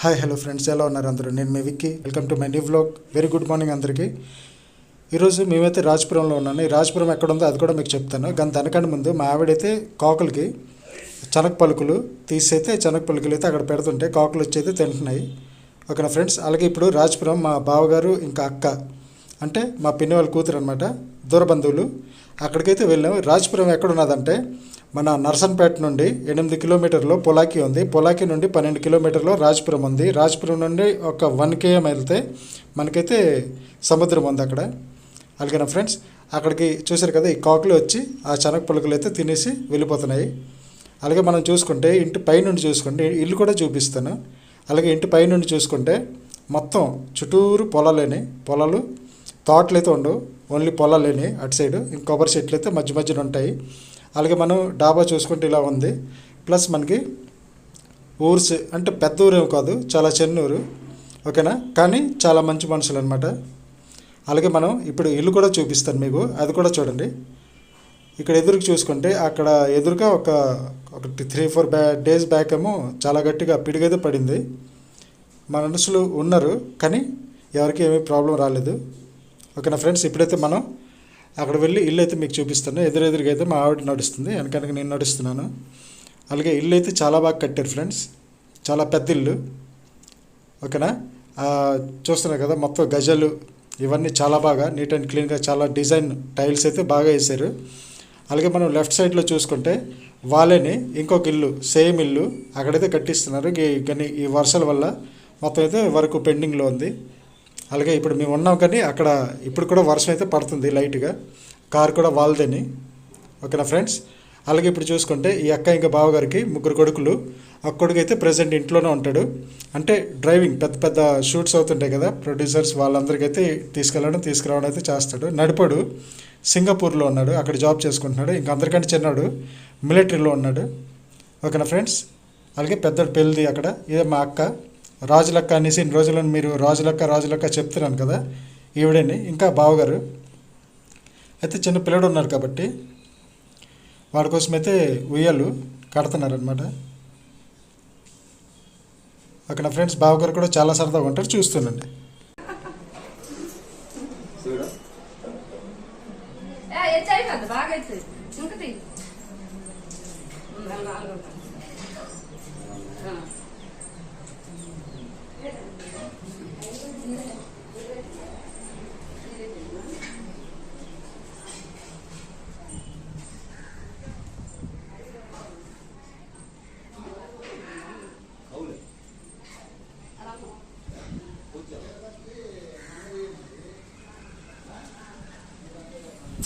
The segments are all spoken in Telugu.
హాయ్ హలో ఫ్రెండ్స్ ఎలా ఉన్నారు అందరూ? నేను మీ Vicky. Welcome to my new vlog very good morning అందరికీ. ఈరోజు మేమైతే రాజపురంలో ఉన్నాను ఈ రాజపురం ఎక్కడ ఉందో అది కూడా మీకు చెప్తాను. కానీ దానికంటే ముందు మా ఆవిడైతే కాకులకి శనగ పలుకులు తీసైతే శనగ పలుకులు అయితే అక్కడ పెడుతుంటే కాకులు వచ్చి అయితే తింటున్నాయి. ఓకేనా ఫ్రెండ్స్? అలాగే ఇప్పుడు రాజపురం మా బావగారు ఇంకా అక్క అంటే మా పిన్ని వాళ్ళ కూతురు అనమాట దూరబంధువులు. అక్కడికైతే వెళ్ళాం రాజపురం ఎక్కడ ఉన్నదంటే మన నర్సన్పేట నుండి ఎనిమిది కిలోమీటర్లు పొలాకి ఉంది. పొలాకి నుండి పన్నెండు కిలోమీటర్లు రాజపురం ఉంది. రాజపురం నుండి ఒక వన్ కేఎం వెళ్తే మనకైతే సముద్రం ఉంది అక్కడ. అలాగే నా ఫ్రెండ్స్? అక్కడికి చూశారు కదా ఈ కాకులు వచ్చి ఆ శనగ పులకలు అయితే తినేసి వెళ్ళిపోతున్నాయి. అలాగే మనం చూసుకుంటే ఇంటి పైనుండి చూసుకుంటే ఇల్లు కూడా చూపిస్తాను. అలాగే ఇంటి పైనుండి చూసుకుంటే మొత్తం చుట్టూరు పొలాలేని పొలాలు తోటలు అయితే ఉండవు. ఓన్లీ పొలాలేని అటు సైడు ఇంకొబ్బరి చెట్లు అయితే మధ్య మధ్యన ఉంటాయి. అలాగే మనం డాబా చూసుకుంటే ఇలా ఉంది. ప్లస్ మనకి ఊర్స్ అంటే పెద్ద ఊరేం కాదు చాలా చిన్న ఊరు ఓకేనా? కానీ చాలా మంచి మనుషులు అనమాట అలాగే మనం ఇప్పుడు ఇల్లు కూడా చూపిస్తాను మీకు. అది కూడా చూడండి. ఇక్కడ ఎదురుకు చూసుకుంటే అక్కడ ఎదురుగా ఒక ఒక త్రీ ఫోర్ బ్యా డేస్ బ్యాక్ ఏమో చాలా గట్టిగా పిడిగైతే పడింది. మనుషులు ఉన్నారు కానీ ఎవరికి ఏమీ ప్రాబ్లం రాలేదు. ఓకేనా ఫ్రెండ్స్? ఇప్పుడైతే మనం అక్కడ వెళ్ళి ఇల్లు అయితే మీకు చూపిస్తాను ఎదురెదురుగా అయితే మా ఆవిడ నడుస్తుంది. వెనకనక నేను నడుస్తున్నాను. అలాగే ఇల్లు అయితే చాలా బాగా కట్టారు ఫ్రెండ్స్. చాలా పెద్ద ఇల్లు. ఓకేనా? చూస్తున్నారు కదా మొత్తం గజలు ఇవన్నీ చాలా బాగా నీట్ అండ్ క్లీన్గా చాలా డిజైన్ టైల్స్ అయితే బాగా వేశారు. అలాగే మనం లెఫ్ట్ సైడ్లో చూసుకుంటే వాళ్ళని ఇంకొక ఇల్లు సేమ్ ఇల్లు అక్కడైతే కట్టిస్తున్నారు. కానీ ఈ వర్షాల వల్ల మొత్తం అయితే వరకు పెండింగ్లో ఉంది. అలాగే ఇప్పుడు మేము ఉన్నాం కానీ అక్కడ ఇప్పుడు కూడా వర్షం అయితే పడుతుంది లైట్గా. కారు కూడా వాళ్ళదని. ఓకేనా ఫ్రెండ్స్? అలాగే ఇప్పుడు చూసుకుంటే ఈ అక్క ఇంకా బావగారికి ముగ్గురు కొడుకులు. ఆ కొడుకు అయితే ప్రజెంట్ ఇంట్లోనే ఉంటాడు. అంటే డ్రైవింగ్ పెద్ద పెద్ద షూట్స్ అవుతుంటాయి కదా ప్రొడ్యూసర్స్ వాళ్ళందరికైతే తీసుకెళ్ళడం తీసుకురావడం అయితే చేస్తాడు. నడిపాడు. సింగపూర్లో ఉన్నాడు. అక్కడ జాబ్ చేసుకుంటున్నాడు. ఇంకా అందరికంటే చిన్నాడు. మిలిటరీలో ఉన్నాడు. ఓకేనా ఫ్రెండ్స్? అలాగే పెద్ద పెళ్ళిది అక్కడ. ఇదే మా అక్క. రాజులక్క అనేసి ఇన్ని రోజులను మీరు రాజులక్క రాజులక్క చెప్తున్నాను కదా ఈవిడని ఇంకా బావగారు. అయితే చిన్న పిల్లడు ఉన్నారు కాబట్టి వాడి కోసం అయితే ఉయ్యాలు కడుతున్నారనమాట అక్కడ నా ఫ్రెండ్స్ బావగారు కూడా చాలా సరదాగా ఉంటారు చూస్తుండండి ఏ అయిపోద్ది బాగా అవుతుంది ఇంకా తీ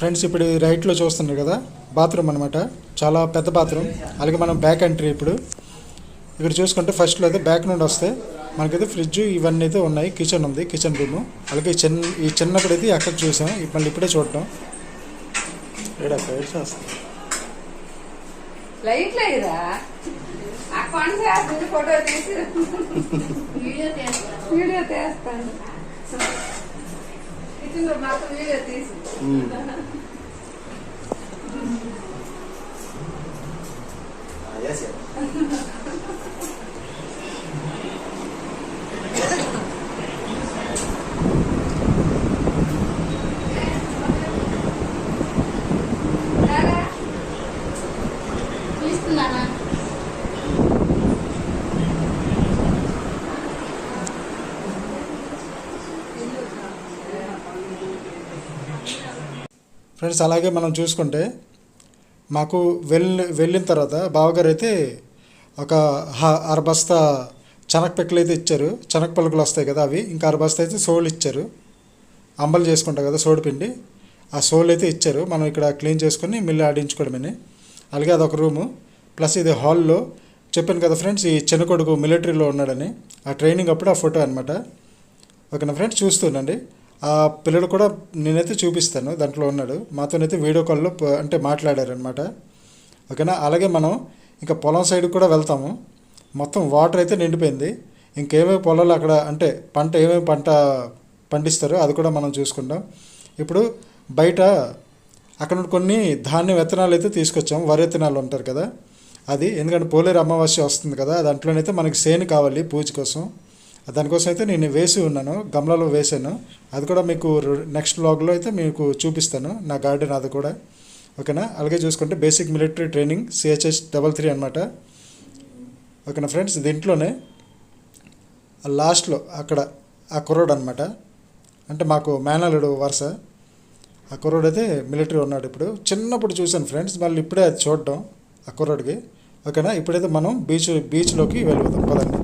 ఫ్రెండ్స్ ఇప్పుడు ఈ రైట్లో చూస్తున్నారు కదా బాత్రూమ్ అనమాట చాలా పెద్ద బాత్రూమ్. అలాగే మనం బ్యాక్ ఎంట్రీ ఇప్పుడు. ఇక్కడ చూసుకుంటే ఫస్ట్లో అయితే బ్యాక్ నుండి వస్తే మనకైతే ఫ్రిడ్జ్ ఇవన్నీ అయితే ఉన్నాయి. కిచెన్ ఉంది కిచెన్ రూమ్ అలాగే ఈ చిన్న ఈ చిన్నప్పుడు అయితే అక్కడ చూసాం. ఇప్పుడు మళ్ళీ ఇప్పుడే చూడటం. వీడియో తీస్తాను. కిచెన్లో మొత్తం వీడియో తీసి రారా. తీస్తున్నానా ఫ్రెండ్స్ అలాగే మనం చూసుకుంటే మాకు వెళ్ళి వెళ్ళిన తర్వాత బావగారు అయితే ఒక హ- అర బస్తా అయితే ఇచ్చారు. శనగ పలుకులు వస్తాయి కదా అవి. ఇంకా అరబస్తా అయితే సోలు ఇచ్చారు. అంబలు చేసుకుంటాం కదా సోడిపిండి ఆ సోలు అయితే ఇచ్చారు. మనం ఇక్కడ క్లీన్ చేసుకుని మిల్లు ఆడించుకోవడమని. అలాగే అదొక రూము. ప్లస్ ఇది హాల్లో చెప్పాను కదా ఫ్రెండ్స్ ఈ చిన్న కొడుకు మిలిటరీలో ఉన్నాడని. ఆ ట్రైనింగ్ అప్పుడు ఆ ఫోటో అనమాట ఓకేనా ఫ్రెండ్స్? చూస్తుండండి ఆ పిల్లడు కూడా నేనైతే చూపిస్తాను దాంట్లో ఉన్నాడు. మాతోనైతే వీడియో కాల్లో అంటే మాట్లాడారనమాట ఓకేనా? అలాగే మనం ఇంకా పొలం సైడ్ కూడా వెళ్తాము. మొత్తం వాటర్ అయితే నిండిపోయింది. ఇంకేమేమి పొలాలు అక్కడ అంటే పంట ఏమేమి పంట పండిస్తారో అది కూడా మనం చూసుకుంటాం ఇప్పుడు బయట అక్కడ నుండి కొన్ని ధాన్యం విత్తనాలు అయితే తీసుకొచ్చాం వరి విత్తనాలు ఉంటారు కదా. అది ఎందుకంటే పోలేరు అమావాస్య వస్తుంది కదా దాంట్లోనైతే మనకి సేను కావాలి పూజ కోసం. దానికోసం అయితే నేను వేసి ఉన్నాను గమలలో వేసాను అది కూడా మీకు నెక్స్ట్ బ్లాగ్లో అయితే మీకు చూపిస్తాను నా గార్డెన్ అది కూడా. ఓకేనా? అలాగే చూసుకుంటే basic military training CHS double three అనమాట ఓకేనా ఫ్రెండ్స్? దీంట్లోనే లాస్ట్లో అక్కడ ఆ కుర్రోడు అనమాట అంటే మాకు మేనలుడు వరుస. ఆ కుర్రోడు అయితే మిలిటరీ ఉన్నాడు ఇప్పుడు. చిన్నప్పుడు చూశాను ఫ్రెండ్స్ మళ్ళీ ఇప్పుడే అది చూడడం ఆ కుర్రోడికి. ఓకేనా? ఇప్పుడైతే మనం బీచ్ బీచ్లోకి వెళ్ళిపోతాం పదండి.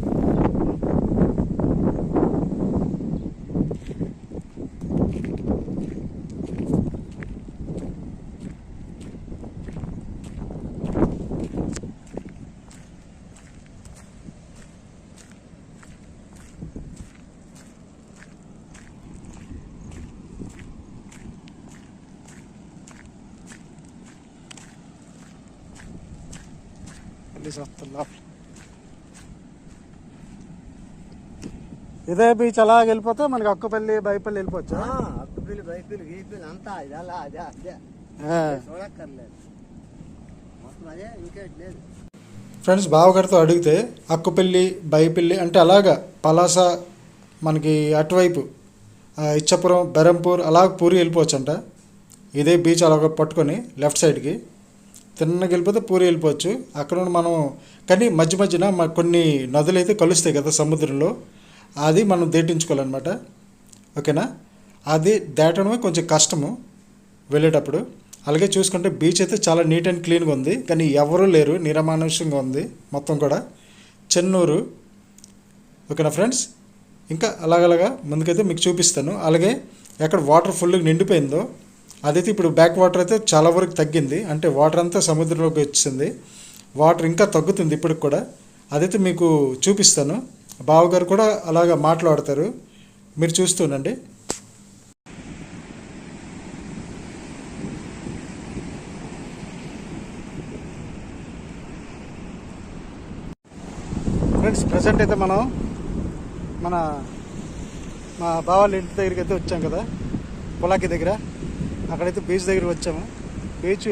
ఇదే బీచ్ అలా వెళ్ళిపోతే మనకి అక్కపల్లి బైపల్లి వెళ్ళిపోవచ్చు? అక్కుపిల్లి బైపిల్లి గీపిల్లి అంతా ఇది అలా అదే అదే. చూడక్కర్లేదు. మొత్తం అదే ఇంకేటి లేదు. ఫ్రెండ్స్ బావగారితో అడిగితే అక్కుపల్లి బైపల్లి అంటే అలాగా పలాస మనకి అటువైపు ఇచ్చపురం బెరంపూర్ అలా పూరి వెళ్ళిపోవచ్చంట. ఇదే బీచ్ అలాగ పట్టుకొని లెఫ్ట్ సైడ్కి తిన్నగా వెళ్ళిపోతే పూరి వెళ్ళిపోవచ్చు. అక్కడ మనం కానీ మధ్య మధ్యన మా కొన్ని నదులు అయితే కలుస్తాయి కదా సముద్రంలో. అది మనం దేటించుకోవాలన్నమాట. ఓకేనా? అది దాటడమే కొంచెం కష్టము వెళ్ళేటప్పుడు. అలాగే చూసుకుంటే బీచ్ అయితే చాలా నీట్ అండ్ క్లీన్గా ఉంది. కానీ ఎవరూ లేరు. నిరమానుష్యంగా ఉంది మొత్తం కూడా. చెన్నూరు. ఓకేనా ఫ్రెండ్స్? ఇంకా అలాగలాగా ముందుకైతే మీకు చూపిస్తాను. అలాగే ఎక్కడ వాటర్ ఫుల్గా నిండిపోయిందో అదైతే ఇప్పుడు బ్యాక్ వాటర్ అయితే చాలా వరకు తగ్గింది. అంటే వాటర్ అంతా సముద్రంలోకి వచ్చింది. వాటర్ ఇంకా తగ్గుతుంది ఇప్పటికి కూడా. అదైతే మీకు చూపిస్తాను. బావగారు కూడా అలాగా మాట్లాడతారు. మీరు చూస్తుండండి ఫ్రెండ్స్ ప్రజెంట్ అయితే మనం మన మా బావాళ్ళ ఇంటి దగ్గరికి అయితే వచ్చాం కదా పొలాకి దగ్గర. అక్కడైతే బీచ్ దగ్గరికి వచ్చాము. బీచ్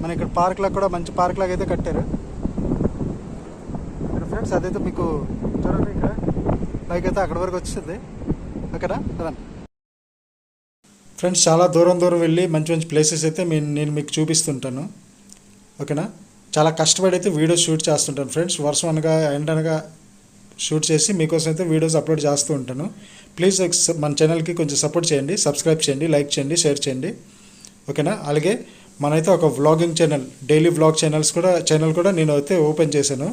మన ఇక్కడ పార్క్ కూడా మంచి పార్క్ లాగా అయితే కట్టారు. ఇక్కడ ఫ్రెండ్స్ అదైతే మీకు చూడండి ఇక్కడ. బైక్ అయితే అక్కడ వరకు వచ్చింది ఓకేనా? కదండి ఫ్రెండ్స్ చాలా దూరం దూరం వెళ్ళి మంచి మంచి ప్లేసెస్ అయితే నేను మీకు చూపిస్తుంటాను. ఓకేనా? చాలా కష్టపడి అయితే వీడియోస్ షూట్ చేస్తుంటాను. ఫ్రెండ్స్ వర్షం అనగా ఎండ అనగా షూట్ చేసి మీకోసం అయితే వీడియోస్ అప్లోడ్ చేస్తూ ఉంటాను. ప్లీజ్ మన ఛానల్కి కొంచెం సపోర్ట్ చేయండి సబ్స్క్రైబ్ చేయండి లైక్ చేయండి షేర్ చేయండి. ఓకేనా అలాగే మనైతే ఒక vlogging channel daily vlog channels కూడా ఛానల్ కూడా నేను అయితే ఓపెన్ చేశాను.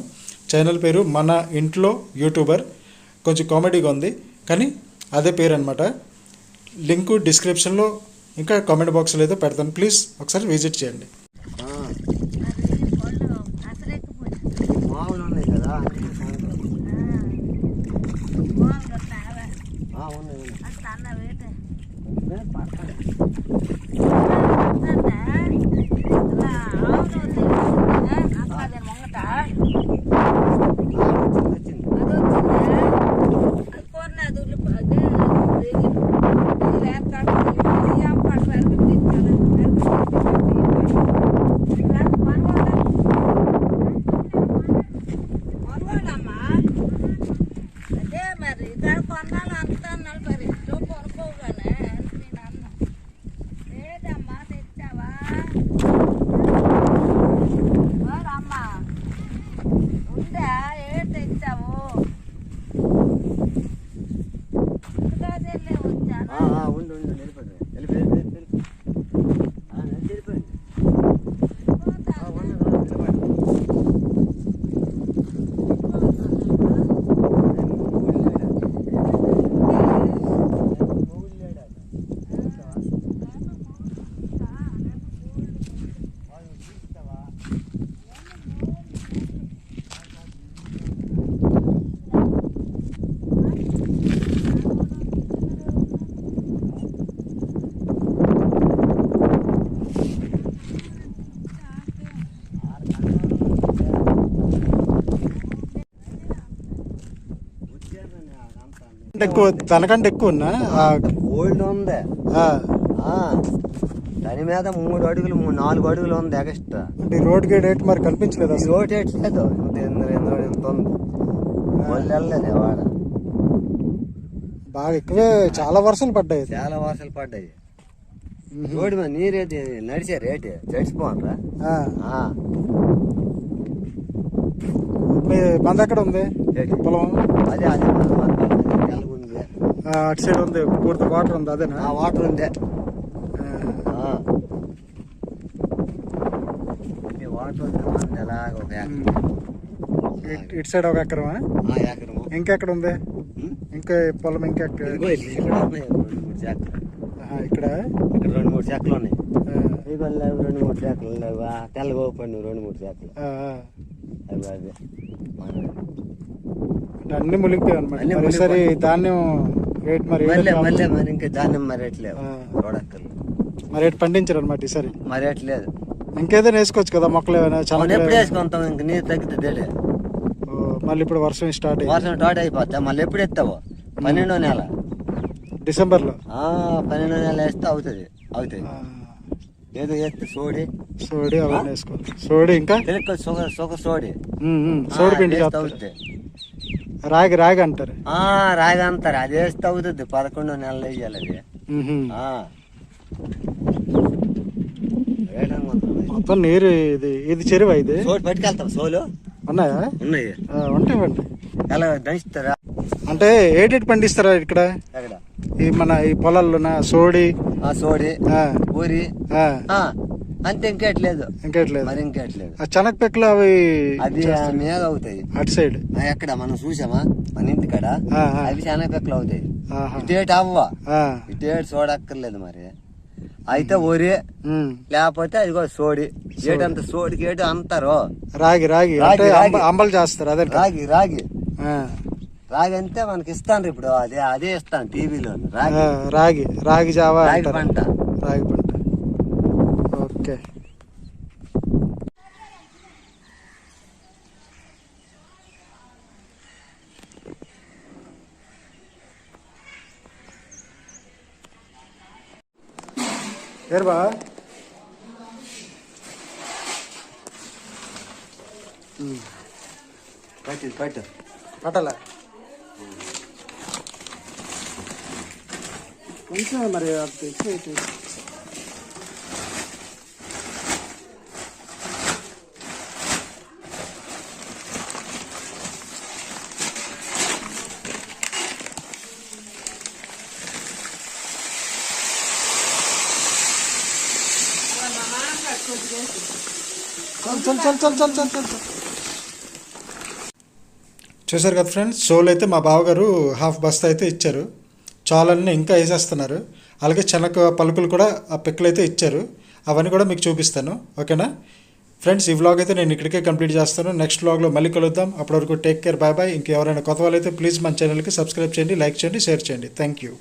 ఛానల్ పేరు మన ఇంట్లో యూట్యూబర్ కొంచెం కామెడీగా ఉంది కానీ అదే పేరు అనమాట లింకు డిస్క్రిప్షన్లో ఇంకా కామెంట్ బాక్స్లో అయితే పెడతాను. ప్లీజ్ ఒకసారి విజిట్ చేయండి ఆ, అది పళ్ళు అసలెక్కిపోయింది మామూలు ఉన్నాయి కదా అందుకే సాయంత్రం. బాగుంది తావా ఆ, ఉన్నాయి ఉన్నాయి అంత అన్న వేట ఇదే పడతాయి. అదే మొంగట ఆ, వచ్చింది, వచ్చింది. అది వచ్చిందా అది కూరని అది ఉల్లిప అదే లేక ఏం పాట వరకు మనవాళ్ళమ్మా అదే మరి ఇక్కడ కొన్నాళ్ళు అంతా నలభై రెండు కొనుక్కోగానే నేను అన్నా లేదమ్మా తెచ్చావా అమ్మా ఉందా ఏ తెచ్చావు ఇంకా తెల్లే వచ్చాను ఆ, ఆ, ఉండు ఉండు వెళ్ళిపోయింది వెళ్ళిపోయింది వెళ్ళిపోయింది ఆ, వెళ్ళిపోయింది ఆ, ఉండు, ఉండు, వెళ్ళిపోయింది మొగుడు లేడా? వాళ్ళు చూస్తావా? వచ్చేదండి అదంతా అంటే ఎక్కువ తనకంటే ఎక్కువ ఉన్నా? ఓల్డ్ ఉంది. దాని మీద మూడు అడుగులు మూడు నాలుగు అడుగులు ఉంది ఎక్స్ట్రా అంటే ఈ రోడ్ గేట్ ఏంటి మరి కనిపించలేదు రోడ్ ఎట్లేదు ఇంత ఇంత ఉంది. వెళ్ళలేదు వాడ బాగా ఎక్కువే చాలా వర్షాలు పడ్డాయి. చాలా వర్షాలు పడ్డాయి. రోడ్డు మీద నీరేది నడిచే రేటు చచ్చిపోనరా మంది ఎక్కడ ఉంది? పొలం? అదే అదే. అటు సైడ్ ఉంది పూర్తి వాటర్ ఉంది అదేనా? వాటర్ ఉంది. వాటర్ ఉంది ఇటు సైడ్ ఒక ఎకరమా? ఎకరం ఇంకెక్కడ ఉంది? ఇంకా పొలం ఇంకెక్కడ? ఇక్కడ ఇక్కడ? రెండు మూడు చెక్కలు ఉన్నాయి. రెండు మూడు చెక్కలు లేవా తెల్లగోపండు రెండు మూడు చెక్కలు. అవి అదే. అన్ని మునిగిపోయాయి అనమాట అన్ని సరే. ధాన్యం రేట్ మరి ఏ మళ్ళీ మరి ఇంకా ధాన్యం మరేట్లేవు ఆ. ప్రోడక్ట్లు. మరి రేట్ పండించారు అనమాట ఈసారి. మరేట్లేదు ఇంకేదైనా వేసుకోవచ్చు కదా మొక్కలు ఏమైనా? మనం చాలా ఎప్పుడు వేసుకుంటాం? ఇంక నీరు తగ్గుతుంది మళ్ళీ ఇప్పుడు వర్షం స్టార్ట్ అయ్యింది వర్షం టాట్ అయిపోతా మళ్ళీ ఎప్పుడు ఎత్తావు? పన్నెండో నెల. డిసెంబర్లో. ఆ, పన్నెండో నెల వేస్తే అవుతుంది. అవుతుంది. ఏదో వేస్తే సోడి. సోడి అవన్నీ వేసుకోవాలి. సోడి ఇంకా? తెలుగు సుగ సుగ సోడి. సోడి పిండి చేస్తారు అవుతుంది. రాగి రాగి అంటారు. ఆ, రాగి అంటారు. అది వేస్తే అవుతుంది పదకొండో నెలలు వేయాలి అది. మొత్తం నీరు ఇది ఇది చెరువు ఇది? పట్టుకెళ్తాం. సోలు? ఉన్నాయా? ఉన్నాయి. ఆ, ఉంటాయి ఇవ్వండి. ఎలా దంచుతారా? అంటే ఏటేటి పండిస్తారా ఇక్కడ? ఈ మన ఈ పొలాల్లోన? సోడి? ఆ సోడి ఊరి అంతే ఇంకేట్లేదు. ఇంకేట్లేదు. మరి ఇంకేట్లేదు. ఆ చెనక్పెక్కలు అవి అది. మీద అవుతాయి. అటు సైడ్. ఎక్కడ మనం చూసామా? మన ఇంటి కాడ. అవి శనగపెక్కలు అవుతాయి. ఇటేటి అవ్వ. ఇటేటి చూడక్కర్లేదు మరి. అయితే ఒరి. లేకపోతే అదిగో సోడి. ఏటంత సోడికి ఏటు అంటారు రాగి రాగి. అంబలు చేస్తారు అదే రాగి రాగి. రాగి అంటే మనకి ఇస్తాను ఇప్పుడు. అదే అదే ఇస్తాను టీవీలో రాగి. రాగి. రాగి జావా రాగి. పంట. రాగి పంట. ஏர்வா ம். போயிட்டு போயிட்டு பட்டலை. மனுஷன் மாதிரி చల్ చల్ చల్ చల్ చల్ చల్ చూసారు కదా ఫ్రెండ్స్ సోలు అయితే మా బావగారు హాఫ్ బస్తా అయితే ఇచ్చారు. చాలన్నీ ఇంకా వేసేస్తున్నారు. అలాగే చెనక పలుకులు కూడా ఆ పిక్కలు అయితే ఇచ్చారు. అవన్నీ కూడా మీకు చూపిస్తాను. ఓకేనా? ఫ్రెండ్స్ ఈ వ్లాగ్ అయితే నేను ఇక్కడికే కంప్లీట్ చేస్తాను. నెక్స్ట్ వ్లాగ్లో మళ్ళీ కలుద్దాం. అప్పటి వరకు టేక్ కేర్ బాయ్ బాయ్. ఇంకెవరైనా కొత్త వాళ్ళైతే ప్లీజ్ మన ఛానల్కి సబ్స్క్రైబ్ చేయండి లైక్ చేయండి షేర్ చేయండి. Thank you.